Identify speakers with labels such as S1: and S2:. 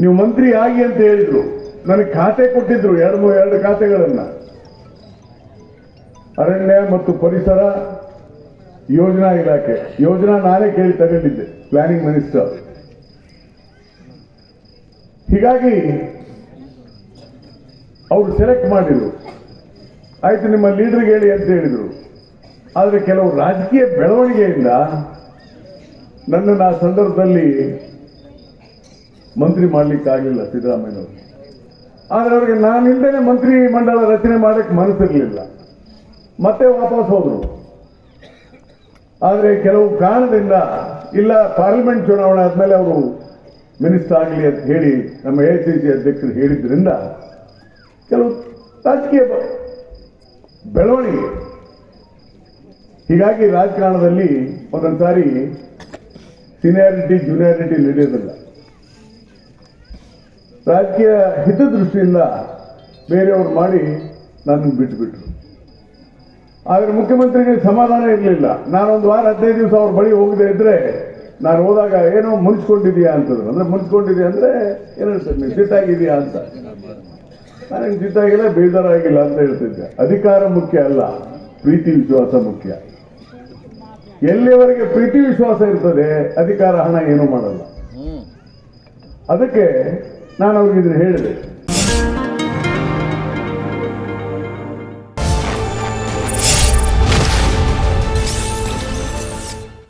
S1: ನೀವು ಮಂತ್ರಿ ಆಗಿ ಅಂತ ಹೇಳಿದ್ರು. ನನಗೆ ಖಾತೆ ಕೊಟ್ಟಿದ್ರು, ಎರಡು ಎರಡು ಖಾತೆಗಳನ್ನ. ಅರಣ್ಯ ಮತ್ತು ಪರಿಸರ ಯೋಜನಾ ಇಲಾಖೆ. ಯೋಜನಾ ನಾನೇ ಕೇಳಿ ತಗೊಂಡಿದ್ದೆ ಪ್ಲಾನಿಂಗ್ ಮಿನಿಸ್ಟರ್ ಹೀಗಾಗಿ, ಅವರು ಸೆಲೆಕ್ಟ್ ಮಾಡಿದ್ರು. ಆಯ್ತು, ನಿಮ್ಮ ಲೀಡರ್ಗೆ ಹೇಳಿ ಅಂತ ಹೇಳಿದ್ರು. ಆದರೆ ಕೆಲವು ರಾಜಕೀಯ ಬೆಳವಣಿಗೆಯಿಂದ ನನ್ನನ್ನು ಆ ಸಂದರ್ಭದಲ್ಲಿ ಮಂತ್ರಿ ಮಾಡ್ಲಿಕ್ಕಾಗಲಿಲ್ಲ ಸಿದ್ದರಾಮಯ್ಯನವರು. ಆದರೆ ಅವರಿಗೆ ನಾನಿಂದನೇ ಮಂತ್ರಿ ಮಂಡಲ ರಚನೆ ಮಾಡಕ್ಕೆ ಮನಸ್ಸಿರಲಿಲ್ಲ. ಮತ್ತೆ ವಾಪಸ್ ಹೋದ್ರು. ಆದರೆ ಕೆಲವು ಕಾರಣದಿಂದ ಇಲ್ಲ, ಪಾರ್ಲಿಮೆಂಟ್ ಚುನಾವಣೆ ಆದ್ಮೇಲೆ ಅವರು ಮಿನಿಸ್ಟರ್ ಆಗಲಿ ಅಂತ ಹೇಳಿ ನಮ್ಮ ಎ ಸಿ ಸಿ ಅಧ್ಯಕ್ಷರು ಹೇಳಿದ್ರಿಂದ ಕೆಲವು ರಾಜಕೀಯ ಬೆಳವಣಿಗೆ. ಹೀಗಾಗಿ ರಾಜಕಾರಣದಲ್ಲಿ ಒಂದೊಂದು ಸಾರಿ ಸೀನಿಯಾರಿಟಿ ಜೂನಿಯಾರಿಟಿ ನಡೆಯೋದಿಲ್ಲ. ರಾಜಕೀಯ ಹಿತದೃಷ್ಟಿಯಿಂದ ಬೇರೆಯವರು ಮಾಡಿ ನನ್ನನ್ನು ಬಿಟ್ಟುಬಿಟ್ರು. ಆದರೆ ಮುಖ್ಯಮಂತ್ರಿಗೆ ಸಮಾಧಾನ ಇರಲಿಲ್ಲ. ನಾನೊಂದು ವಾರ ಹದಿನೈದು ದಿವಸ ಅವ್ರ ಬಳಿ ಹೋಗದೆ ಇದ್ದರೆ ನಾನು ಹೋದಾಗ ಏನೋ ಮುನ್ಸ್ಕೊಂಡಿದೀಯಾ ಅಂತಂದ್ರು. ಅಂದ್ರೆ ಮುನ್ಸ್ಕೊಂಡಿದ್ಯಾ ಅಂದ್ರೆ ಏನೋ ಸರ್ ನೀವು ಸಿಟ್ಟಾಗಿದೆಯಾ ಅಂತ. ನನಗೆ ಸಿಟ್ಟಾಗಿಲ್ಲ ಬೇಜಾರಾಗಿಲ್ಲ ಅಂತ ಹೇಳ್ತಿದ್ದೆ. ಅಧಿಕಾರ ಮುಖ್ಯ ಅಲ್ಲ ಪ್ರೀತಿ ವಿಶ್ವಾಸ ಮುಖ್ಯ. ಎಲ್ಲಿಯವರೆಗೆ ಪ್ರೀತಿ ವಿಶ್ವಾಸ ಇರ್ತದೆ ಅಧಿಕಾರ ಹಣ ಏನೂ ಮಾಡಲ್ಲ. ಅದಕ್ಕೆ ನಾನು ಅವ್ರಿಗೆ ಇದನ್ನು ಹೇಳಿದೆ